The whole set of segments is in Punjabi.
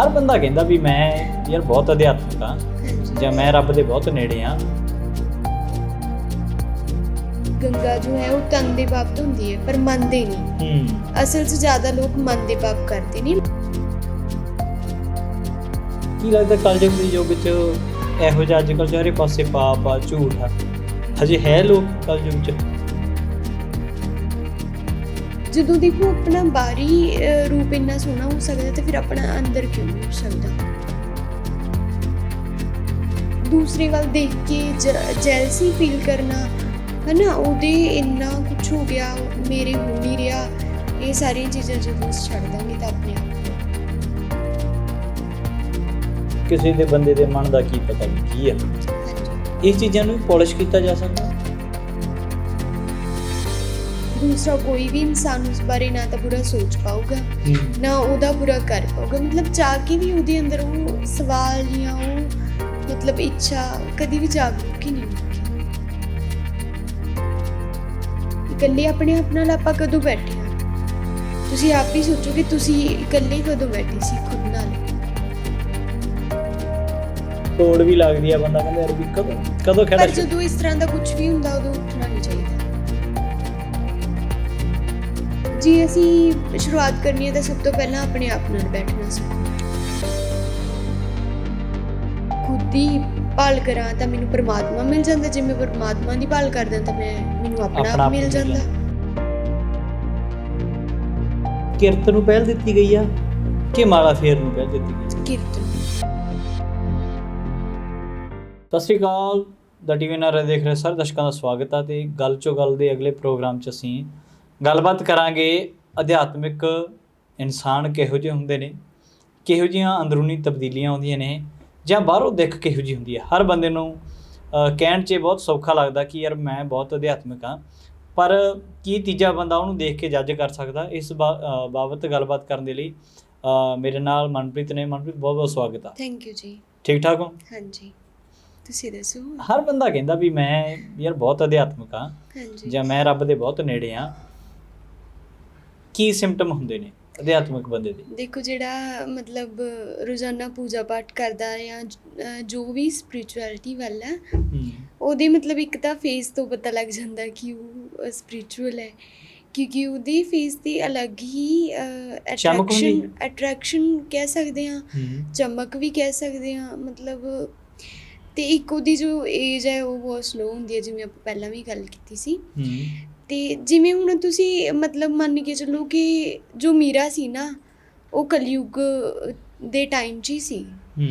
ਹਰ ਬੰਦਾ ਕਹਿੰਦਾ ਵੀ ਮੈਂ ਯਾਰ ਬਹੁਤ ਅਧਿਆਤਮਿਕ ਹਾਂ ਜਾਂ ਮੈਂ ਰੱਬ ਦੇ ਬਹੁਤ ਨੇੜੇ ਹਾਂ। ਗੰਗਾ ਜੋ ਹੈ ਉਹ ਤਨ ਦੇ ਪਾਪ ਤੋਂ ਹੁੰਦੀ ਹੈ ਪਰ ਮੰਨਦੇ ਨਹੀਂ। ਹੂੰ। ਅਸਲ 'ਚ ਜ਼ਿਆਦਾ ਲੋਕ ਮਨ ਦੇ ਪਾਪ ਕਰਦੇ ਨੇ। ਕੀ ਲੱਗਦਾ ਕਲਯੁਗ ਦੇ ਯੁੱਗ 'ਚ ਇਹੋ ਜਿਹਾ ਅੱਜਕੱਲ ਚਾਰੇ ਪਾਸੇ ਪਾਪ ਆ ਝੂਠ ਆ। ਹਜੇ ਹੈ ਲੋਕ ਕਲਯੁਗ 'ਚ? ਜਦੋਂ ਦੇਖੋ ਆਪਣਾ ਬਾਹਰੀ ਰੂਪ ਇੰਨਾ ਸੋਹਣਾ ਹੋ ਸਕਦਾ ਤੇ ਫਿਰ ਆਪਣਾ ਅੰਦਰ ਕਿਉਂ ਨਹੀਂ ਹੋ ਸਕਦਾ? ਦੂਸਰੇ ਵੱਲ ਦੇਖ ਕੇ ਜੈਲਸੀ ਫੀਲ ਕਰਨਾ ਹਨਾ ਉਹਦੇ ਇੰਨਾ ਕੁਝ ਹੋ ਗਿਆ ਮੇਰੇ ਹੋ ਨਹੀਂ ਰਿਹਾ ਇਹ ਸਾਰੀਆਂ ਚੀਜ਼ਾਂ ਜਦੋਂ ਛੱਡ ਦਾਂਗੇ ਤਾਂ ਆਪਣੇ ਆਪ ਕਿਸੇ ਦੇ ਬੰਦੇ ਦੇ ਮਨ ਦਾ ਕੀ ਪਤਾ ਕੀ ਹਾਂਜੀ। ਇਹ ਚੀਜ਼ਾਂ ਨੂੰ ਪਾਲਿਸ਼ ਕੀਤਾ ਜਾ ਸਕਦਾ? ਦੂਸਰਾ ਕੋਈ ਵੀ ਇਨਸਾਨ ਉਸ ਬਾਰੇ ਨਾ ਤਾਂ ਬੁਰਾ ਸੋਚ ਪਾਊਗਾ ਹੂੰ। ਨਾ ਉਹਦਾ ਬੁਰਾ ਕਰ ਪਾਊਗਾ। ਮਤਲਬ ਚਾਹ ਕੇ ਵੀ ਉਹਦੇ ਅੰਦਰ ਉਹ ਸਵਾਲ ਜਾਂ ਉਹ ਮਤਲਬ ਇੱਛਾ ਕਦੀ ਵੀ ਜਾਗਰੂਕ ਹੀ ਨਹੀਂ ਹੁੰਦੀ। ਇਕੱਲੇ ਆਪਣੇ ਆਪ ਨਾਲ ਆਪਾਂ ਕਦੋਂ ਬੈਠੇ ਹਾਂ? ਤੁਸੀਂ ਆਪ ਹੀ ਸੋਚੋ ਕਿ ਤੁਸੀਂ ਇਕੱਲੇ ਕਦੋਂ ਬੈਠੇ ਸੀ ਖੁਦ ਨਾਲ? ਤੋੜ ਵੀ ਲੱਗਦੀ ਆ ਬੰਦਾ ਕਹਿੰਦਾ ਯਾਰ ਵੀ ਕਦੋਂ ਕਦੋਂ ਖੜਾ ਪਰ ਜਦੋਂ ਇਸ ਤਰ੍ਹਾਂ ਦਾ ਕੁਝ ਵੀ ਹੁੰਦਾ ਉਦੋਂ ਉੱਠਣਾ ਨਹੀਂ ਚਾਹੀਦਾ। ਜੀ ਅਸੀਂ ਸ਼ੁਰੂਆਤ ਕਰਨੀ ਹੈ ਤਾਂ ਸਭ ਤੋਂ ਪਹਿਲਾਂ ਆਪਣੇ ਆਪ ਨਾਲ ਬੈਠਣਾ ਸਿੱਖੋ ਖੁਦ ਦੀ ਭਾਲ ਕਰਾਂ ਤਾਂ ਮੈਨੂੰ ਪਰਮਾਤਮਾ ਮਿਲ ਜਾਂਦਾ ਜੇ ਮੈਂ ਪਰਮਾਤਮਾ ਦੀ ਭਾਲ ਕਰਦਾ ਤਾਂ ਮੈਂ ਮੈਨੂੰ ਆਪਣਾ ਆਪ ਮਿਲ ਜਾਂਦਾ। ਕਿਰਤ ਨੂੰ ਪਹਿਲ ਦਿੱਤੀ ਗਈ ਆ ਕਿ ਮਾਲਾ ਫੇਰ ਨੂੰ ਪਹਿਲ ਦਿੱਤੀ ਗਈ? ਕੀਰਤਨ ਸਤਿ ਸ਼੍ਰੀ ਅਕਾਲ ਦਾ ਟੀਵੀ ਨਾਲ ਦੇਖ ਰਹੇ ਸਾਰੇ ਦਰਸ਼ਕਾਂ ਦਾ ਸਵਾਗਤ ਹੈ ਤੇ ਗੱਲ ਚੋ ਗੱਲ ਦੇ ਅਗਲੇ ਪ੍ਰੋਗਰਾਮ 'ਚ ਅਸੀਂ ਗੱਲਬਾਤ ਕਰਾਂਗੇ ਅਧਿਆਤਮਿਕ ਇਨਸਾਨ ਕਿਹੋ ਜਿਹੇ ਹੁੰਦੇ ਨੇ ਕਿਹੋ ਜਿਹੀਆਂ ਅੰਦਰੂਨੀ ਤਬਦੀਲੀਆਂ ਆਉਂਦੀਆਂ ਨੇ ਜਾਂ ਬਾਹਰੋਂ ਦਿੱਖ ਕਿਹੋ ਜਿਹੀ ਹੁੰਦੀ ਹੈ। ਹਰ ਬੰਦੇ ਨੂੰ ਕਹਿਣ 'ਚ ਬਹੁਤ ਸੌਖਾ ਲੱਗਦਾ ਕਿ ਯਾਰ ਮੈਂ ਬਹੁਤ ਅਧਿਆਤਮਿਕ ਹਾਂ ਪਰ ਕੀ ਤੀਜਾ ਬੰਦਾ ਉਹਨੂੰ ਦੇਖ ਕੇ ਜੱਜ ਕਰ ਸਕਦਾ? ਇਸ ਬਾਬਤ ਗੱਲਬਾਤ ਕਰਨ ਦੇ ਲਈ ਮੇਰੇ ਨਾਲ ਮਨਪ੍ਰੀਤ ਨੇ। ਮਨਪ੍ਰੀਤ ਬਹੁਤ ਬਹੁਤ ਸਵਾਗਤ ਆ। ਥੈਂਕ ਯੂ ਜੀ। ਠੀਕ ਠਾਕ ਹੋ? ਹਾਂਜੀ। ਤੁਸੀਂ ਦੱਸੋ? ਹਰ ਬੰਦਾ ਕਹਿੰਦਾ ਵੀ ਮੈਂ ਯਾਰ ਬਹੁਤ ਅਧਿਆਤਮਿਕ ਹਾਂ ਜਾਂ ਮੈਂ ਰੱਬ ਦੇ ਬਹੁਤ ਨੇੜੇ ਹਾਂ। ਕੀ ਸਿੰਪਟਮ ਹੁੰਦੇ ਨੇ ਅਧਿਆਤਮਿਕ ਬੰਦੇ ਦੇ? ਦੇਖੋ ਜਿਹੜਾ ਮਤਲਬ ਰੋਜ਼ਾਨਾ ਪੂਜਾ ਪਾਠ ਕਰਦਾ ਜਾਂ ਜੋ ਵੀ ਸਪਿਰਚੁਅਲਿਟੀ ਵੱਲ ਉਹਦੇ ਮਤਲਬ ਇੱਕ ਤਾਂ ਫੇਸ ਤੋਂ ਪਤਾ ਲੱਗ ਜਾਂਦਾ ਕਿ ਉਹ ਸਪਿਰਚੁਅਲ ਹੈ ਕਿਉਂਕਿ ਉਹਦੀ ਫੇਸ ਦੀ ਅਲੱਗ ਹੀ ਅਟਰੈਕਸ਼ਨ ਅਟਰੈਕਸ਼ਨ ਕਹਿ ਸਕਦੇ ਹਾਂ ਚਮਕ ਵੀ ਕਹਿ ਸਕਦੇ ਹਾਂ ਮਤਲਬ ਤੇ ਇੱਕ ਉਹਦੀ ਜੋ ਏਜ ਹੈ ਉਹ ਬਹੁਤ ਸਲੋ ਹੁੰਦੀ ਹੈ ਜਿਵੇਂ ਆਪਾਂ ਪਹਿਲਾਂ ਵੀ ਗੱਲ ਕੀਤੀ ਸੀ। ਤੇ ਜਿਵੇਂ ਹੁਣ ਤੁਸੀਂ ਮਤਲਬ ਮੰਨ ਕੇ ਚੱਲੋ ਕਿ ਜੋ ਮੀਰਾ ਸੀ ਨਾ ਉਹ ਕਲਯੁਗ ਦੇ ਟਾਈਮ 'ਚ ਹੀ ਸੀ। ਹੂੰ।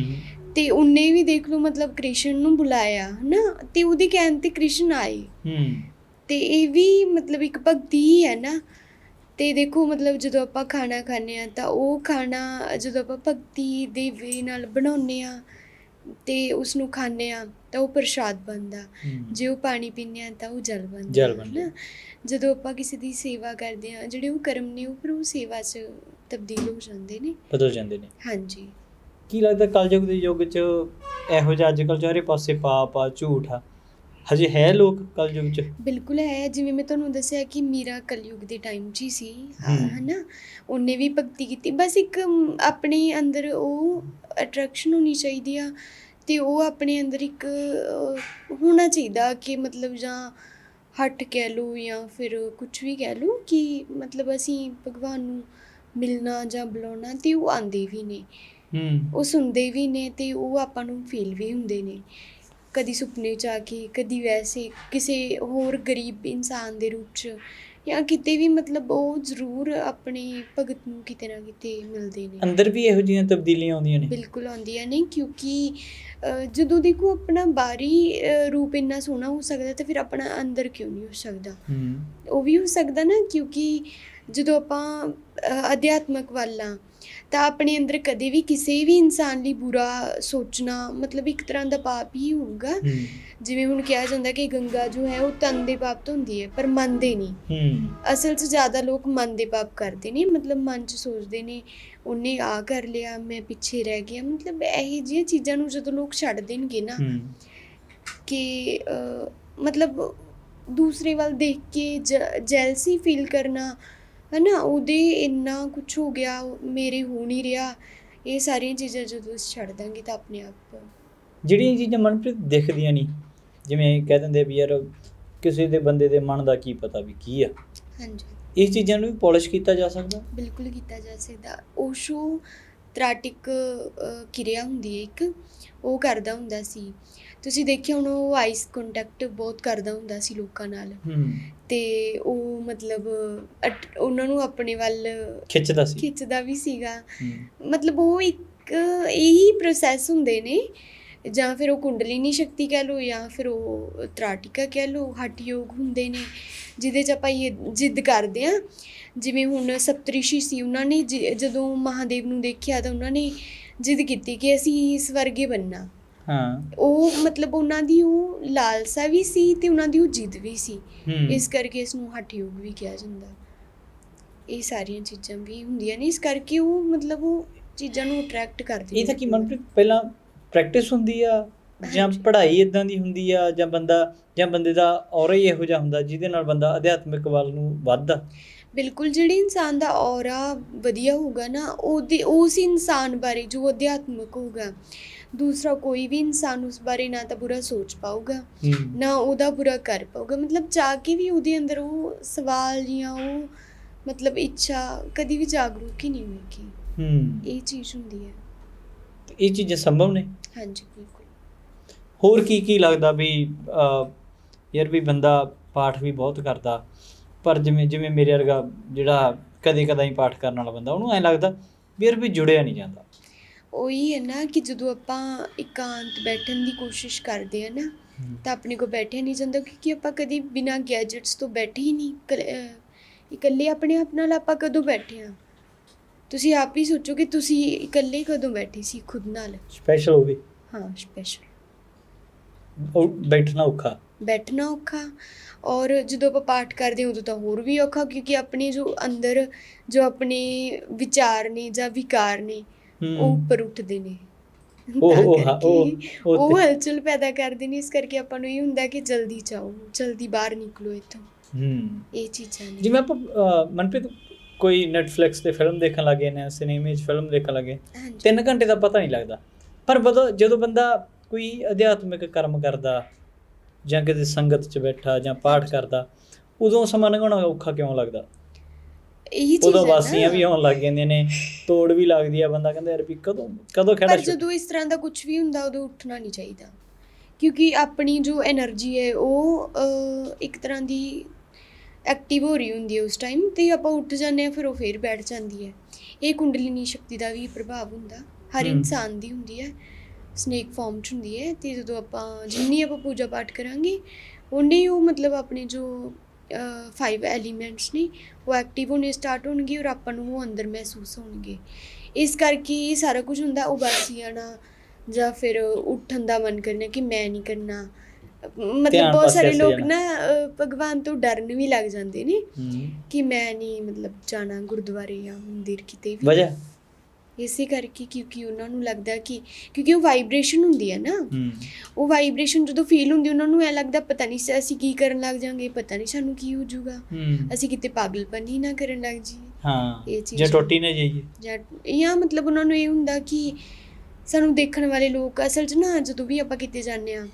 ਤੇ ਉਹਨੇ ਵੀ ਦੇਖ ਲਓ ਮਤਲਬ ਕ੍ਰਿਸ਼ਨ ਨੂੰ ਬੁਲਾਇਆ ਹਨਾ? ਤੇ ਉਹਦੇ ਕਹਿਣ ਤੇ ਕ੍ਰਿਸ਼ਨ ਆਏ। ਹੂੰ। ਤੇ ਇਹ ਵੀ ਮਤਲਬ ਇੱਕ ਭਗਤੀ ਹੀ ਹੈ ਨਾ। ਤੇ ਦੇਖੋ ਮਤਲਬ ਜਦੋਂ ਆਪਾਂ ਖਾਣਾ ਖਾਂਦੇ ਆ ਤਾਂ ਉਹ ਖਾਣਾ ਜਦੋਂ ਆਪਾਂ ਭਗਤੀ ਦੇ ਵੇ ਨਾਲ ਬਣਾਉਂਦੇ ਆ ਤੇ ਉਸ ਨੂੰ ਖਾਂਦੇ ਆ ਤਾਂ ਉਹ ਪ੍ਰਸ਼ਾਦ ਬਣਦਾ। ਜੇ ਉਹ ਪਾਣੀ ਪੀਂਦੇ ਆ ਤਾਂ ਉਹ ਜਲ ਬਣਦਾ। ਜਲ ਬਣਦਾ। ਹਨਾ? ਜਦੋਂ ਆਪਾਂ ਕਿਸੇ ਦੀ ਸੇਵਾ ਕਰਦੇ ਆ ਜਿਹੜੇ ਉਹ ਕਰਮ ਨੇ ਉਹ ਫਿਰ ਉਹ ਸੇਵਾ 'ਚ ਤਬਦੀਲ ਹੋ ਜਾਂਦੇ ਨੇ। ਬਦਲ ਜਾਂਦੇ ਨੇ। ਹਾਂਜੀ। ਕੀ ਲੱਗਦਾ ਕਲਯੁਗ ਦੇ ਯੁੱਗ 'ਚ ਇਹੋ ਜਿਹਾ ਅੱਜਕੱਲ ਚਾਰੇ ਪਾਸੇ ਪਾਪ ਆ ਝੂਠ ਆ? ਹਜੇ ਹੈ ਲੋਕ ਕਲਯੁਗ 'ਚ? ਬਿਲਕੁਲ ਹੈ। ਜਿਵੇਂ ਮੈਂ ਤੁਹਾਨੂੰ ਦੱਸਿਆ ਕਿ ਮੀਰਾ ਕਲਯੁਗ ਦੇ ਟਾਈਮ 'ਚ ਹੀ ਸੀ। ਹਨਾ? ਉਹਨੇ ਵੀ ਭਗਤੀ ਕੀਤੀ। ਬਸ ਇੱਕ ਆਪਣੇ ਅੰਦਰ ਉਹ ਅਟਰੈਕਸ਼ਨ ਹੋਣੀ ਚਾਹੀਦੀ ਆ ਤੇ ਉਹ ਆਪਣੇ ਅੰਦਰ ਇੱਕ ਹੋਣਾ ਚਾਹੀਦਾ ਕਿ ਮਤਲਬ ਜਾਂ ਹਟ ਕਹਿ ਲਓ ਜਾਂ ਫਿਰ ਕੁਝ ਵੀ ਕਹਿ ਲਓ ਕਿ ਮਤਲਬ ਅਸੀਂ ਭਗਵਾਨ ਨੂੰ ਮਿਲਣਾ ਜਾਂ ਬੁਲਾਉਣਾ ਤੇ ਉਹ ਆਂਦੇ ਵੀ ਨੇ। ਹੂੰ। ਉਹ ਸੁਣਦੇ ਵੀ ਨੇ ਤੇ ਉਹ ਆਪਾਂ ਨੂੰ ਫੀਲ ਵੀ ਹੁੰਦੇ ਨੇ। ਕਦੀ ਸੁਪਨੇ ਚ ਆ ਕੇ ਕਦੀ ਵੈਸੇ ਕਿਸੇ ਹੋਰ ਗਰੀਬ ਇਨਸਾਨ ਦੇ ਰੂਪ ਚ ਜਾਂ ਕਿਤੇ ਵੀ ਮਤਲਬ ਉਹ ਜ਼ਰੂਰ ਆਪਣੇ ਭਗਤ ਨੂੰ ਕਿਤੇ ਨਾ ਕਿਤੇ ਮਿਲਦੇ ਨੇ। ਅੰਦਰ ਵੀ ਇਹੋ ਜਿਹੀਆਂ ਤਬਦੀਲੀਆਂ ਆਉਂਦੀਆਂ ਨੇ। ਬਿਲਕੁਲ ਆਉਂਦੀਆਂ ਨੇ ਕਿਉਂਕਿ ਜਦੋਂ ਦੇਖੋ ਆਪਣਾ ਬਾਹਰੀ ਰੂਪ ਇੰਨਾ ਸੋਹਣਾ ਹੋ ਸਕਦਾ ਤਾਂ ਫਿਰ ਆਪਣਾ ਅੰਦਰ ਕਿਉਂ ਨਹੀਂ ਹੋ ਸਕਦਾ? ਉਹ ਵੀ ਹੋ ਸਕਦਾ ਨਾ ਕਿਉਂਕਿ ਜਦੋਂ ਆਪਾਂ ਅਧਿਆਤਮਕ ਵੱਲ ਤਾਂ ਆਪਣੇ ਅੰਦਰ ਕਦੇ ਵੀ ਕਿਸੇ ਵੀ ਇਨਸਾਨ ਲਈ ਬੁਰਾ ਸੋਚਣਾ ਮਤਲਬ ਇੱਕ ਤਰ੍ਹਾਂ ਦਾ ਪਾਪ ਹੀ ਹੋਊਗਾ। ਜਿਵੇਂ ਹੁਣ ਕਿਹਾ ਜਾਂਦਾ ਕਿ ਗੰਗਾ ਜੋ ਹੈ ਉਹ ਤਨ ਦੇ ਪਾਪ ਤੋਂ ਹੁੰਦੀ ਹੈ ਪਰ ਮੰਨਦੇ ਨਹੀਂ। ਅਸਲ 'ਚ ਜ਼ਿਆਦਾ ਲੋਕ ਮਨ ਦੇ ਪਾਪ ਕਰਦੇ ਨੇ ਮਤਲਬ ਮਨ 'ਚ ਸੋਚਦੇ ਨੇ ਉਹਨੇ ਆ ਕਰ ਲਿਆ ਮੈਂ ਪਿੱਛੇ ਰਹਿ ਗਿਆ। ਮਤਲਬ ਇਹ ਜਿਹੀਆਂ ਚੀਜ਼ਾਂ ਨੂੰ ਜਦੋਂ ਲੋਕ ਛੱਡ ਦੇਣਗੇ ਨਾ ਕਿ ਮਤਲਬ ਦੂਸਰੇ ਵੱਲ ਦੇਖ ਕੇ ਜੈਲਸੀ ਫੀਲ ਕਰਨਾ ਹਨਾ ਉਹਦੇ ਇੰਨਾ ਕੁਝ ਹੋ ਗਿਆ ਮੇਰੇ ਹੋ ਨਹੀਂ ਰਿਹਾ। ਇਹ ਸਾਰੀਆਂ ਚੀਜ਼ਾਂ ਜਦੋਂ ਅਸੀਂ ਛੱਡ ਦਾਂਗੇ ਤਾਂ ਆਪਣੇ ਆਪ। ਜਿਹੜੀਆਂ ਚੀਜ਼ਾਂ ਮਨਪ੍ਰੀਤ ਦਿਖਦੀਆਂ ਨਹੀਂ ਜਿਵੇਂ ਕਹਿ ਦਿੰਦੇ ਵੀ ਯਾਰ ਕਿਸੇ ਦੇ ਬੰਦੇ ਦੇ ਮਨ ਦਾ ਕੀ ਪਤਾ ਵੀ ਕੀ ਆ। ਹਾਂਜੀ। ਇਸ ਚੀਜ਼ਾਂ ਨੂੰ ਵੀ ਪਾਲਿਸ਼ ਕੀਤਾ ਜਾ ਸਕਦਾ? ਬਿਲਕੁਲ ਕੀਤਾ ਜਾ ਸਕਦਾ। ਓਸ਼ੋ ਤ੍ਰਾਟਿਕ ਕਿਰਿਆ ਹੁੰਦੀ ਹੈ ਇੱਕ ਉਹ ਕਰਦਾ ਹੁੰਦਾ ਸੀ। ਤੁਸੀਂ ਦੇਖਿਆ ਹੁਣ ਉਹ ਆਈਸ ਕੰਟੈਕਟ ਬਹੁਤ ਕਰਦਾ ਹੁੰਦਾ ਸੀ ਲੋਕਾਂ ਨਾਲ। ਤੇ ਉਹ ਮਤਲਬ ਉਹਨਾਂ ਨੂੰ ਆਪਣੇ ਵੱਲ ਖਿੱਚਦਾ ਸੀ। ਖਿੱਚਦਾ ਵੀ ਸੀਗਾ। ਮਤਲਬ ਉਹ ਇੱਕ ਇਹੀ ਪ੍ਰੋਸੈਸ ਹੁੰਦੇ ਨੇ ਜਾਂ ਫਿਰ ਉਹ ਕੁੰਡਲਿਨੀ ਸ਼ਕਤੀ ਕਹਿ ਲਓ ਜਾਂ ਫਿਰ ਉਹ ਤ੍ਰਾਟਿਕਾ ਕਹਿ ਲਓ ਹੱਠ ਯੋਗ ਹੁੰਦੇ ਨੇ ਜਿਹਦੇ ਚ ਆਪਾਂ ਇਹ ਜਿੱਦ ਕਰਦੇ ਆ ਜਿਵੇਂ ਹੁਣ ਸਪਤਰਿਸ਼ੀ ਸੀ ਉਹਨਾਂ ਨੇ ਜਦੋਂ ਮਹਾਦੇਵ ਨੂੰ ਦੇਖਿਆ ਤਾਂ ਉਹਨਾਂ ਨੇ ਜਿੱਦ ਕੀਤੀ ਕਿ ਅਸੀਂ ਇਸ ਵਰਗੇ ਬੰਨਾ। ਹਾਂ। ਉਹ ਮਤਲਬ ਉਹਨਾਂ ਦੀ ਉਹ ਲਾਲਸਾ ਵੀ ਸੀ ਤੇ ਉਹਨਾਂ ਦੀ ਉਹ ਜਿੱਦ ਵੀ ਸੀ। ਇਸ ਕਰਕੇ ਇਸ ਨੂੰ ਹੱਠ ਯੋਗ ਵੀ ਕਿਹਾ ਜਾਂਦਾ। ਇਹ ਸਾਰੀਆਂ ਚੀਜ਼ਾਂ ਵੀ ਹੁੰਦੀਆਂ ਨੇ ਇਸ ਕਰਕੇ ਉਹ ਮਤਲਬ ਉਹ ਚੀਜ਼ਾਂ ਨੂੰ ਅਟਰੈਕਟ ਕਰਦੀਆਂ ਇਹ ਤਾਂ ਕੀ ਮਨਪ੍ਰੀਤ ਪਹਿਲਾਂ ਪ੍ਰੈਕਟਿਸ ਹੁੰਦੀ ਆ ਜਾਂ। ਪੜ੍ਹਾਈ ਇਦਾਂ ਦੀ ਹੁੰਦੀ ਆ ਜਾਂ ਬੰਦਾ ਜਾਂ ਬੰਦੇ ਦਾ ਔਰਾ ਹੀ ਇਹੋ ਜਿਹਾ ਹੁੰਦਾ ਜਿਹਦੇ ਨਾਲ ਬੰਦਾ ਅਧਿਆਤਮਿਕ ਵੱਲ ਨੂੰ ਵੱਧਦਾ। ਬਿਲਕੁਲ ਜਿਹੜੇ ਇਨਸਾਨ ਦਾ ਔਰਾ ਵਧੀਆ ਹੋਊਗਾ ਨਾ ਉਹਦੇ ਉਸ ਇਨਸਾਨ ਬਾਰੇ ਜੋ ਅਧਿਆਤਮਿਕ ਹੋਊਗਾ ਦੂਸਰਾ ਕੋਈ ਵੀ ਇਨਸਾਨ ਉਸ ਬਾਰੇ ਨਾ ਤਾਂ ਬੁਰਾ ਸੋਚ ਪਾਊਗਾ ਨਾ ਉਹਦਾ ਬੁਰਾ ਕਰ ਪਾਊਗਾ। ਮਤਲਬ ਜਾ ਕੇ ਵੀ ਉਹਦੇ ਅੰਦਰ ਉਹ ਸਵਾਲ ਜਾਂ ਉਹ ਮਤਲਬ ਇੱਛਾ ਕਦੀ ਵੀ ਜਾਗਰੂਕ ਹੀ ਨਹੀਂ ਹੋਏਗੀ। ਹੂੰ। ਇਹ ਚੀਜ਼ ਹੁੰਦੀ ਹੈ। ਇਹ ਚੀਜ਼ਾਂ ਸੰਭਵ ਨੇ? ਹਾਂਜੀ ਬਿਲਕੁਲ। ਹੋਰ ਕੀ ਕੀ ਲੱਗਦਾ ਵੀ ਯਾਰ ਵੀ ਬੰਦਾ ਪਾਠ ਵੀ ਬਹੁਤ ਕਰਦਾ ਪਰ ਜਿਵੇਂ ਜਿਵੇਂ ਮੇਰੇ ਵਰਗਾ ਜਿਹੜਾ ਕਦੇ ਕਦਾਈ ਪਾਠ ਕਰਨ ਵਾਲਾ ਬੰਦਾ ਉਹਨੂੰ ਐ ਲੱਗਦਾ ਵੀ ਯਾਰ ਵੀ ਜੁੜਿਆ ਨਹੀਂ ਜਾਂਦਾ। ਉਹੀ ਹੈ ਨਾ ਕਿ ਜਦੋਂ ਆਪਾਂ ਇਕਾਂਤ ਬੈਠਣ ਦੀ ਕੋਸ਼ਿਸ਼ ਕਰਦੇ ਆ ਨਾ ਤਾਂ ਆਪਣੇ ਕੋ ਬੈਠਿਆ ਨਹੀਂ ਜਾਂਦਾ ਕਿਉਂਕਿ ਆਪਾਂ ਕਦੀ ਬਿਨਾਂ ਗੈਜਟਸ ਤੋਂ ਬੈਠੇ ਹੀ ਨਹੀਂ ਇਕੱਲੇ ਆਪਣੇ ਆਪ ਨਾਲ ਆਪਾਂ ਕਦੋਂ ਬੈਠੇ ਆ? ਤੁਸੀਂ ਆਪ ਹੀ ਸੋਚੋ ਕਿ ਤੁਸੀਂ ਇਕੱਲੇ ਕਦੋਂ ਬੈਠੇ ਸੀ ਖੁਦ ਨਾਲ? ਸਪੈਸ਼ਲ ਹੋਵੇ ਹਾਂ ਸਪੈਸ਼ਲ ਉਹ ਬੈਠਣਾ ਔਖਾ। ਬੈਠਣਾ ਔਖਾ। ਔਰ ਜਦੋਂ ਆਪਾਂ ਪਾਠ ਕਰਦੇ ਹਾਂ ਉਦੋਂ ਤਾਂ ਹੋਰ ਵੀ ਔਖਾ ਕਿਉਂਕਿ ਆਪਣੇ ਜੋ ਅੰਦਰ ਜੋ ਆਪਣੇ ਵਿਚਾਰ ਨੇ ਜਾਂ ਵਿਕਾਰ ਨੇ ਹੂੰ। ਉਹ ਉੱਪਰ ਉੱਠਦੇ ਨੇ। ਉਹ- ਉਹ ਹਾਂ, ਉਹ- ਹਲਚਲ ਪੈਦਾ ਕਰਦੇ ਨੇ ਇਸ ਕਰਕੇ ਆਪਾਂ ਨੂੰ ਇਹ ਹੁੰਦਾ ਕਿ ਜਲਦੀ ਜਾਓ ਜਲਦੀ ਬਾਹਰ ਨਿਕਲੋ ਇੱਥੋਂ। ਹੂੰ। ਇਹ ਚੀਜ਼ਾਂ ਨੇ। ਜਿਵੇਂ ਆਪਾਂ ਅਹ, ਇੱਕੋ ਹੀ ਤੇ ਫਿਲਮ ਦੇਖਣ ਲੱਗੇ ਨੇ ਸਿਨੇਮੇ 'ਚ ਫਿਲਮ ਦੇਖਣ ਲੱਗੇ 3 ਘੰਟੇ ਦਾ ਪਤਾ ਨਹੀਂ ਲੱਗਦਾ। ਪਰ ਜਦੋਂ ਬੰਦਾ ਕੋਈ ਅਧਿਆਤਮਿਕ ਕਰਮ ਕਰਦਾ ਜਾਂ ਕਿਸੇ ਸੰਗਤ 'ਚ ਬੈਠਾ ਜਾਂ ਪਾਠ ਕਰਦਾ ਉਦੋਂ ਸਮਾਂ ਲੰਘਾਉਣਾ ਔਖਾ ਕਿਉਂ ਲੱਗਦਾ? ਇਹ ਚੀਜ਼ ਉਦੋਂ ਵਾਸੀਆਂ ਵੀ ਹੋਣ ਲੱਗ ਜਾਂਦੀਆਂ ਨੇ ਤੋੜ ਵੀ ਲੱਗਦੀ ਆ ਬੰਦਾ ਕਹਿੰਦਾ ਯਾਰ ਵੀ ਕਦੋਂ ਕਦੋਂ ਖੜਾ ਪਰ ਜਦੋਂ ਇਸ ਤਰ੍ਹਾਂ ਦਾ ਕੁਝ ਵੀ ਹੁੰਦਾ ਉਦੋਂ ਉੱਠਣਾ ਨਹੀਂ ਚਾਹੀਦਾ। ਕਿਉਂਕਿ ਆਪਣੀ ਜੋ એનર્ਜੀ ਹੈ ਉਹ ਇੱਕ ਤਰ੍ਹਾਂ ਦੀ ਐਕਟਿਵ ਹੋ ਰਹੀ ਹੁੰਦੀ ਹੈ ਉਸ ਟਾਈਮ ਤੇ ਆਪਾਂ ਉੱਠ ਜਾਂਦੇ ਆ ਫਿਰ ਉਹ ਫੇਰ ਬੈਠ ਜਾਂਦੀ ਹੈ। ਇਹ ਕੁੰਡਲਿਨੀ ਸ਼ਕਤੀ ਦਾ ਵੀ ਪ੍ਰਭਾਵ ਹੁੰਦਾ। ਹਰ। ਇਨਸਾਨ ਦੀ ਹੁੰਦੀ ਹੈ। ਸਨੇਕ ਫਾਰਮ ਚ ਹੁੰਦੀ ਹੈ ਤੇ ਜਦੋਂ ਆਪਾਂ ਜਿੰਨੀ ਆਪਾਂ ਪੂਜਾ ਪਾਠ ਕਰਾਂਗੇ ਉਨੇ ਉਹ ਮਤਲਬ ਆਪਣੇ ਜੋ ਫਾਈਵ ਐਲੀਮੈਂਟਸ ਨੇ ਉਹ ਐਕਟਿਵ ਹੋਣੇ ਸਟਾਰਟ ਹੋਣਗੇ ਔਰ ਆਪਾਂ ਨੂੰ ਉਹ ਅੰਦਰ ਮਹਿਸੂਸ ਹੋਣਗੇ। ਇਸ ਕਰਕੇ ਇਹ ਸਾਰਾ ਕੁਝ ਹੁੰਦਾ ਉਬਾਸੀ ਆਣਾ ਜਾਂ ਫਿਰ ਉੱਠਣ ਦਾ ਮਨ ਕਰਨਾ ਕਿ ਮੈਂ ਨਹੀਂ ਕਰਨਾ ਮਤਲਬ ਧਿਆਨ ਬਹੁਤ ਪਾਸੇ ਸਾਰੇ ਲੋਕ। ਨਾ ਭਗਵਾਨ ਤੋਂ ਡਰਨ ਵੀ ਲੱਗ ਜਾਂਦੇ ਨੇ ਹੂੰ। ਕਿ ਮੈਂ ਨਹੀਂ ਮਤਲਬ ਜਾਣਾ ਗੁਰਦੁਆਰੇ ਜਾਂ ਮੰਦਿਰ ਕਿਤੇ ਵੀ। ਵਜ੍ਹਾ? ਇਸੇ ਕਰਕੇ ਕਿਉਂਕਿ ਉਹਨਾਂ ਨੂੰ ਲੱਗਦਾ ਕਿ ਕਿਉਂਕਿ ਉਹ ਵਾਈਬ੍ਰੇਸ਼ਨ ਹੁੰਦੀ ਹੈ ਨਾ। ਹੂੰ। ਉਹ ਵਾਈਬ੍ਰੇਸ਼ਨ ਜਦੋਂ ਫੀਲ ਹੁੰਦੀ ਉਹਨਾਂ ਨੂੰ ਐ ਲੱਗਦਾ ਪਤਾ ਨਹੀਂ ਸ- ਅਸੀਂ ਕੀ ਕਰਨ ਲੱਗ ਜਾਾਂਗੇ ਪਤਾ ਨਹੀਂ ਸਾਨੂੰ ਕੀ ਹੋ ਜਾਊਗਾ। ਹੂੰ। ਅਸੀਂ ਕਿਤੇ ਪਾਗਲਪਨ ਹੀ ਨਾ ਕਰਨ ਲੱਗ ਜੀ ਹਾਂ ਇਹ ਚੀਜ਼ ਜੇ ਟੋਟੀ ਨਾ ਜਾਈਏ। ਜਾਂ ਜਾਂ ਮਤਲਬ ਉਹਨਾਂ ਨੂੰ ਇਹ ਹੁੰਦਾ ਕਿ ਸਾਨੂੰ ਦੇਖਣ ਵਾਲੇ ਲੋਕ ਅਸਲ 'ਚ ਨਾ ਜਦੋਂ ਵੀ ਆਪਾਂ ਕਿਤੇ ਜਾਂਦੇ ਆ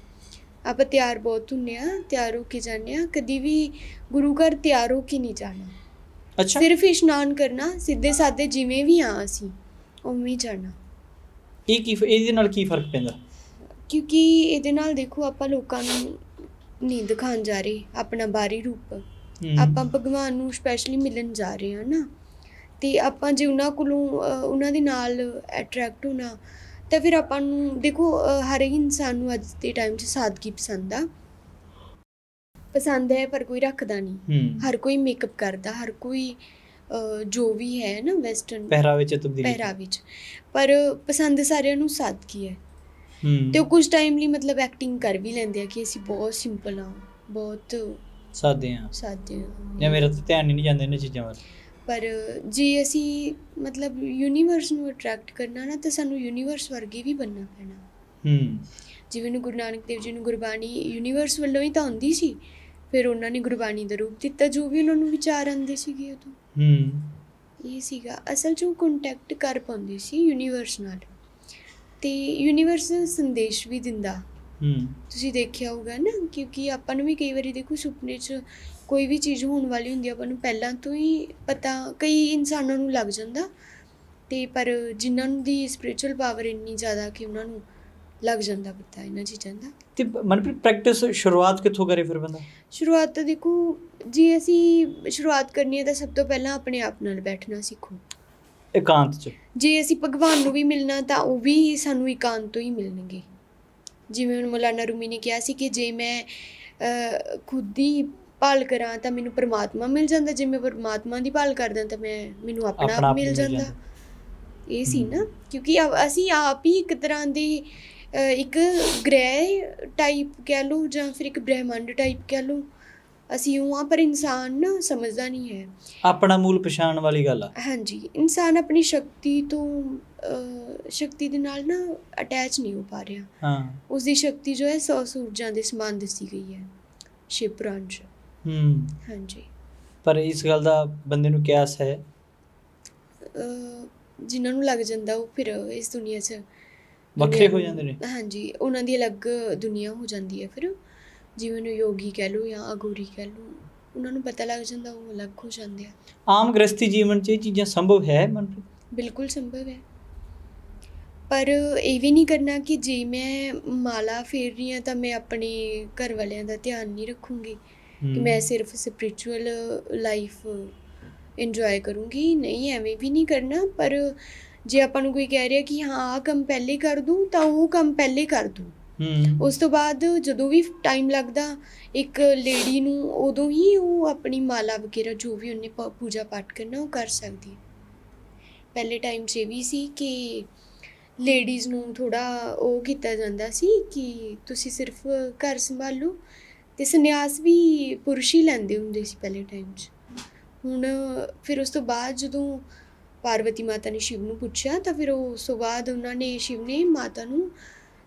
ਆਪਾਂ ਤਿਆਰ ਬਹੁਤ ਹੁੰਨੇ ਆ ਤਿਆਰ ਹੋ ਕੇ ਜਾਂਦੇ ਆ ਕਦੀ ਵੀ ਗੁਰੂ ਘਰ ਤਿਆਰ ਹੋ ਕੇ ਨਹੀਂ ਜਾਣਾ। ਅੱਛਾ। ਸਿਰਫ ਇਸ਼ਨਾਨ ਕਰਨਾ ਸਿੱਧੇ ਸਾਦੇ ਜਿਵੇਂ ਵੀ ਆ ਅਸੀਂ ਉਵੇਂ ਹੀ ਜਾਣਾ। ਇਹ ਕੀ ਇਹਦੇ ਨਾਲ ਕੀ ਫ਼ਰਕ ਪੈਂਦਾ? ਕਿਉਂਕਿ ਇਹਦੇ ਨਾਲ ਦੇਖੋ ਆਪਾਂ ਲੋਕਾਂ ਨੂੰ ਨਹੀਂ ਦਿਖਾਉਣ ਜਾ ਰਹੇ ਆਪਣਾ ਬਾਹਰੀ ਰੂਪ। ਆਪਾਂ ਭਗਵਾਨ ਨੂੰ ਸਪੈਸ਼ਲੀ ਮਿਲਣ ਜਾ ਰਹੇ ਹਾਂ ਨਾ। ਤੇ ਆਪਾਂ ਜੇ ਉਹਨਾਂ ਕੋਲੋਂ ਉਹਨਾਂ ਦੇ ਨਾਲ ਅਟਰੈਕਟ ਹੋਣਾ ਤਾਂ ਫਿਰ ਆਪਾਂ ਨੂੰ ਦੇਖੋ ਹਰ ਇੱਕ ਇਨਸਾਨ ਨੂੰ ਅੱਜ ਦੇ ਟਾਈਮ 'ਚ ਸਾਦਗੀ ਪਸੰਦ ਆ। ਪਸੰਦ ਹੈ ਪਰ ਕੋਈ ਰੱਖਦਾ ਨਹੀਂ। ਹਰ ਕੋਈ ਮੇਕਅਪ ਕਰਦਾ ਹਰ ਕੋਈ ਜੋ ਵੀ ਹੈ ਨਾ ਵੈਸਟਰਨ ਪਹਿਰਾਵੇ 'ਚ ਤਬਦੀਲੀ ਪਹਿਰਾਵੇ 'ਚ। ਪਰ ਪਸੰਦ ਸਾਰਿਆਂ ਨੂੰ ਸਾਦਗੀ ਹੈ। ਤੇ ਉਹ ਕੁਝ ਟਾਈਮ ਲਈ ਮਤਲਬ ਐਕਟਿੰਗ ਕਰ ਵੀ ਲੈਂਦੇ ਆ ਕਿ ਅਸੀਂ ਬਹੁਤ ਸਿੰਪਲ ਆ ਬਹੁਤ ਸਾਦੇ ਆ ਸਾਦੇ ਹਾਂ। ਜਾਂ ਮੇਰਾ ਤਾਂ ਧਿਆਨ ਹੀ ਨਹੀਂ ਜਾਂਦਾ ਇਹਨਾਂ ਚੀਜ਼ਾਂ ਵੱਲ। ਪਰ ਜੇ ਅਸੀਂ ਮਤਲਬ ਯੂਨੀਵਰਸ ਨੂੰ ਅਟਰੈਕਟ ਕਰਨਾ ਨਾ ਤਾਂ ਸਾਨੂੰ ਯੂਨੀਵਰਸ ਵਰਗੇ ਵੀ ਬਣਨਾ ਪੈਣਾ। ਹੂੰ। ਜਿਵੇਂ ਨੂੰ ਗੁਰੂ ਨਾਨਕ ਦੇਵ ਜੀ ਨੂੰ ਗੁਰਬਾਣੀ ਯੂਨੀਵਰਸ ਵੱਲੋਂ ਹੀ ਤਾਂ ਆਉਂਦੀ ਸੀ ਫਿਰ ਉਹਨਾਂ ਨੇ ਗੁਰਬਾਣੀ ਦਾ ਰੂਪ ਦਿੱਤਾ ਜੋ ਵੀ ਉਹਨਾਂ ਨੂੰ ਵਿਚਾਰ ਆਉਂਦੇ ਸੀਗੇ ਉਦੋਂ। ਹੂੰ। ਇਹ ਸੀਗਾ। ਅਸਲ 'ਚ ਉਹ ਕੰਟੈਕਟ ਕਰ ਪਾਉਂਦੀ ਸੀ ਯੂਨੀਵਰਸ ਨਾਲ। ਤੇ ਯੂਨੀਵਰਸ ਸੰਦੇਸ਼ ਵੀ ਦਿੰਦਾ। ਹੂੰ। ਤੁਸੀਂ ਦੇਖਿਆ ਹੋਊਗਾ ਨਾ ਕਿਉਂਕਿ ਆਪਾਂ ਨੂੰ ਵੀ ਕਈ ਵਾਰੀ ਦੇਖੋ ਸੁਪਨੇ 'ਚ ਕੋਈ ਵੀ ਚੀਜ਼ ਹੋਣ ਵਾਲੀ ਹੁੰਦੀ ਆ, ਆਪਾਂ ਨੂੰ ਪਹਿਲਾਂ ਤੋਂ ਹੀ ਪਤਾ ਕਈ ਇਨਸਾਨਾਂ ਨੂੰ ਲੱਗ ਜਾਂਦਾ। ਤੇ ਪਰ ਜਿਨ੍ਹਾਂ ਦੀ ਸਪਿਰਚੁਅਲ ਪਾਵਰ ਇੰਨੀ ਜ਼ਿਆਦਾ ਕਿ ਉਹਨਾਂ ਨੂੰ ਲੱਗ ਜਾਂਦਾ ਪਤਾ ਇਹਨਾਂ ਚੀਜ਼ਾਂ ਦਾ। ਤੇ ਮਨਪ੍ਰੀਤ ਪ੍ਰੈਕਟਿਸ ਸ਼ੁਰੂਆਤ ਕਿੱਥੋਂ ਕਰੇ ਫਿਰ ਬੰਦਾ? ਸ਼ੁਰੂਆਤ ਤਾਂ ਦੇਖੋ ਜੇ ਅਸੀਂ ਸ਼ੁਰੂਆਤ ਕਰਨੀ ਹੈ ਤਾਂ ਸਭ ਤੋਂ ਪਹਿਲਾਂ ਆਪਣੇ ਆਪ ਨਾਲ ਬੈਠਣਾ ਸਿੱਖੋ। ਇਕਾਂਤ ਚ? ਜੇ ਅਸੀਂ ਭਗਵਾਨ ਨੂੰ ਵੀ ਮਿਲਣਾ ਤਾਂ ਉਹ ਵੀ ਸਾਨੂੰ ਇਕਾਂਤ ਤੋਂ ਹੀ ਮਿਲਣਗੇ। ਜਿਵੇਂ ਹੁਣ ਮੌਲਾਨਾ ਰੂਮੀ ਨੇ ਕਿਹਾ ਸੀ ਕਿ ਜੇ ਮੈਂ ਖੁਦ ਦੀ ਭਾਲ ਕਰਾਂ ਤਾਂ ਮੈਨੂੰ ਪਰਮਾਤਮਾ ਮਿਲ ਜਾਂਦਾ ਜੇ ਮੈਂ ਪਰਮਾਤਮਾ ਦੀ ਭਾਲ ਕਰਦਾ ਤਾਂ ਮੈਂ ਮੈਨੂੰ ਆਪਣਾ ਆਪ ਮਿਲ ਜਾਂਦਾ। ਇਹ ਸੀ। ਨਾ ਕਿਉਂਕਿ ਅਸੀਂ ਆਪ ਹੀ ਇੱਕ ਤਰ੍ਹਾਂ ਦੇ ਇੱਕ ਗ੍ਰਹਿ ਟਾਈਪ ਕਹਿ ਲਓ ਜਾਂ ਫਿਰ ਇੱਕ ਬ੍ਰਹਿਮੰਡ ਟਾਈਪ ਕਹਿ ਲਓ ਅਸੀਂ ਉਹ ਆ ਪਰ ਇਨਸਾਨ ਨਾ ਸਮਝਦਾ ਨਹੀਂ ਹੈ। ਆਪਣਾ ਮੂਲ ਪਛਾਣ ਵਾਲੀ ਗੱਲ ਆ। ਹਾਂਜੀ ਇਨਸਾਨ ਆਪਣੀ ਸ਼ਕਤੀ ਤੋਂ ਸ਼ਕਤੀ ਦੇ ਨਾਲ ਨਾ ਅਟੈਚ ਨਹੀਂ ਹੋ ਪਾ ਰਿਹਾ। ਹਾਂ। ਉਸ ਦੀ ਸ਼ਕਤੀ ਜੋ ਹੈ ਸੌ ਸੂਰਜਾਂ ਦੇ ਸਮਾਨ ਦੱਸੀ ਗਈ ਹੈ ਸ਼ਿਵ ਪੁਰਾਣ 'ਚ। ਹੂੰ। ਹਾਂਜੀ। ਪਰ ਇਸ ਗੱਲ ਦਾ ਬੰਦੇ ਨੂੰ ਕਿਆਸ ਹੈ? ਅਹ, ਜਿਨ੍ਹਾਂ ਨੂੰ ਲੱਗ ਜਾਂਦਾ ਉਹ ਫਿਰ ਇਸ ਦੁਨੀਆ 'ਚ ਵੱਖਰੇ ਹੋ ਜਾਂਦੇ ਨੇ? ਹਾਂਜੀ ਉਹਨਾਂ ਦੀ ਅਲੱਗ ਦੁਨੀਆ ਹੋ ਜਾਂਦੀ ਹੈ ਫਿਰ। ਜਿਵੇਂ ਨੂੰ ਯੋਗੀ ਕਹਿ ਲਓ ਜਾਂ ਅਗੋਰੀ ਕਹਿ ਲਓ ਉਹਨਾਂ ਨੂੰ ਪਤਾ ਲੱਗ ਜਾਂਦਾ ਉਹ ਅਲੱਗ ਹੋ ਜਾਂਦੇ ਆ। ਆਮ ਗ੍ਰਸਤੀ ਜੀਵਨ 'ਚ ਇਹ ਚੀਜ਼ਾਂ ਸੰਭਵ ਹੈ ਮਨਪ੍ਰੀਤ? ਬਿਲਕੁਲ ਸੰਭਵ ਹੈ। ਪਰ ਇਹ ਵੀ ਨਹੀਂ ਕਰਨਾ ਕਿ ਜੇ ਮੈਂ ਮਾਲਾ ਫੇਰ ਰਹੀ ਹਾਂ ਤਾਂ ਮੈਂ ਆਪਣੇ ਘਰ ਵਾਲਿਆਂ ਦਾ ਧਿਆਨ ਨਹੀਂ ਰੱਖੂੰਗੀ। ਕਿ। ਮੈਂ ਸਿਰਫ ਸਪਿਰਚੁਅਲ ਲਾਈਫ ਇੰਜੋਏ ਕਰੂੰਗੀ ਨਹੀਂ ਐਵੇਂ ਵੀ ਨਹੀਂ ਕਰਨਾ ਪਰ ਜੇ ਆਪਾਂ ਨੂੰ ਕੋਈ ਕਹਿ ਰਿਹਾ ਕਿ ਹਾਂ ਆਹ ਕੰਮ ਪਹਿਲੇ ਕਰ ਦੂੰ ਤਾਂ ਉਹ ਕੰਮ ਪਹਿਲੇ ਕਰ ਦੂੰ। ਉਸ ਤੋਂ ਬਾਅਦ ਜਦੋਂ ਵੀ ਟਾਈਮ ਲੱਗਦਾ ਇੱਕ ਲੇਡੀ ਨੂੰ ਉਦੋਂ ਹੀ ਉਹ ਆਪਣੀ ਮਾਲਾ ਵਗੈਰਾ ਜੋ ਵੀ ਉਹਨੇ ਪੂਜਾ ਪਾਠ ਕਰਨਾ ਉਹ ਕਰ ਸਕਦੀ ਪਹਿਲੇ ਟਾਈਮ 'ਚ ਵੀ ਸੀ ਕਿ ਲੇਡੀਜ਼ ਨੂੰ ਥੋੜਾ ਉਹ ਕੀਤਾ ਜਾਂਦਾ ਸੀ ਕਿ ਤੁਸੀਂ ਸਿਰਫ ਘਰ ਸੰਭਾਲੋ ਤੇ ਸੰਨਿਆਸ ਵੀ ਪੁਰਸ਼ ਹੀ ਲੈਂਦੇ ਹੁੰਦੇ ਸੀ ਪਹਿਲੇ ਟਾਈਮ 'ਚ। ਹੁਣ ਫਿਰ ਉਸ ਤੋਂ ਬਾਅਦ ਜਦੋਂ ਪਾਰਵਤੀ ਮਾਤਾ ਨੇ ਸ਼ਿਵ ਨੂੰ ਪੁੱਛਿਆ ਤਾਂ ਫਿਰ ਉਹ ਉਸ ਤੋਂ ਬਾਅਦ ਉਹਨਾਂ ਨੇ ਸ਼ਿਵ ਨੇ ਮਾਤਾ ਨੂੰ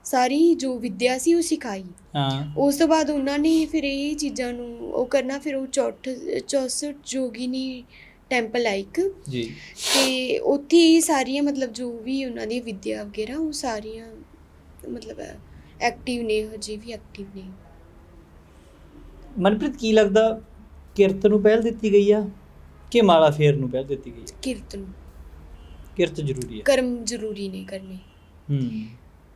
ਸਾਰੀ ਜੋ ਵਿੱਦਿਆ ਸੀ ਉਹ ਸਿਖਾਈ। ਹਾਂ। ਉਸ ਤੋਂ ਬਾਅਦ ਉਹਨਾਂ ਨੇ ਫਿਰ ਇਹ ਚੀਜ਼ਾਂ ਨੂੰ ਉਹ ਕਰਨਾ ਫਿਰ ਉਹ ਚੌਠ 64 ਜੋਗਿਨੀ ਟੈਂਪਲ ਇੱਕ। ਜੀ। ਤੇ ਉੱਥੇ ਇਹ ਸਾਰੀਆਂ ਮਤਲਬ ਜੋ ਵੀ ਉਹਨਾਂ ਦੀ ਵਿੱਦਿਆ ਵਗੈਰਾ ਉਹ ਸਾਰੀਆਂ ਮਤਲਬ ਐਕਟਿਵ ਨੇ ਹਜੇ ਵੀ ਐਕਟਿਵ ਨੇ। ਮਨਪ੍ਰੀਤ ਕੀ ਲੱਗਦਾ ਕਿਰਤ ਨੂੰ ਪਹਿਲ ਦਿੱਤੀ ਗਈ ਆ ਕਿ ਮਾਲਾ ਫੇਰ ਨੂੰ ਪਹਿਲ ਦਿੱਤੀ ਗਈ ਆ? ਕੀਰਤ ਨੂੰ। ਕਿਰਤ ਜ਼ਰੂਰੀ ਹੈ ਕਰਮ ਜ਼ਰੂਰੀ ਨਹੀਂ ਕਰਨੇ। ਹੂੰ।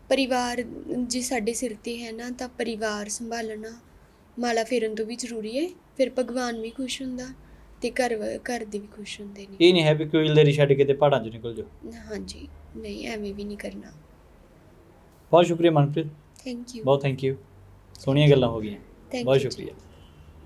ਪਰਿਵਾਰ ਜੇ ਸਾਡੇ ਸਿਰ ਤੇ ਹੈ ਨਾ ਤਾਂ ਪਰਿਵਾਰ ਸੰਭਾਲਣਾ ਮਾਲਾ ਫੇਰਨ ਤੋਂ ਵੀ ਜ਼ਰੂਰੀ ਹੈ ਫਿਰ ਭਗਵਾਨ ਵੀ ਖੁਸ਼ ਹੁੰਦਾ ਤੇ ਘਰ ਘਰ ਦੇ ਵੀ ਖੁਸ਼ ਹੁੰਦੇ ਨੇ। ਇਹ ਨਹੀਂ ਹੈ ਵੀ ਕੋਈ ਲੇਰੀ ਛੱਡ ਕੇ ਤੇ ਪਹਾੜਾਂ 'ਚ ਨਿਕਲ ਜਾਓ। ਹਾਂਜੀ। ਨਹੀਂ ਐਵੇਂ ਵੀ ਨਹੀਂ ਕਰਨਾ। ਬਹੁਤ ਸ਼ੁਕਰੀਆ ਮਨਪ੍ਰੀਤ। ਥੈਂਕ ਯੂ ਬਹੁਤ ਥੈਂਕ ਯੂ ਸੋਹਣੀਆਂ ਗੱਲਾਂ ਹੋ ਗਈਆਂ। ਬਹੁਤ। ਸ਼ੁਕਰੀਆ।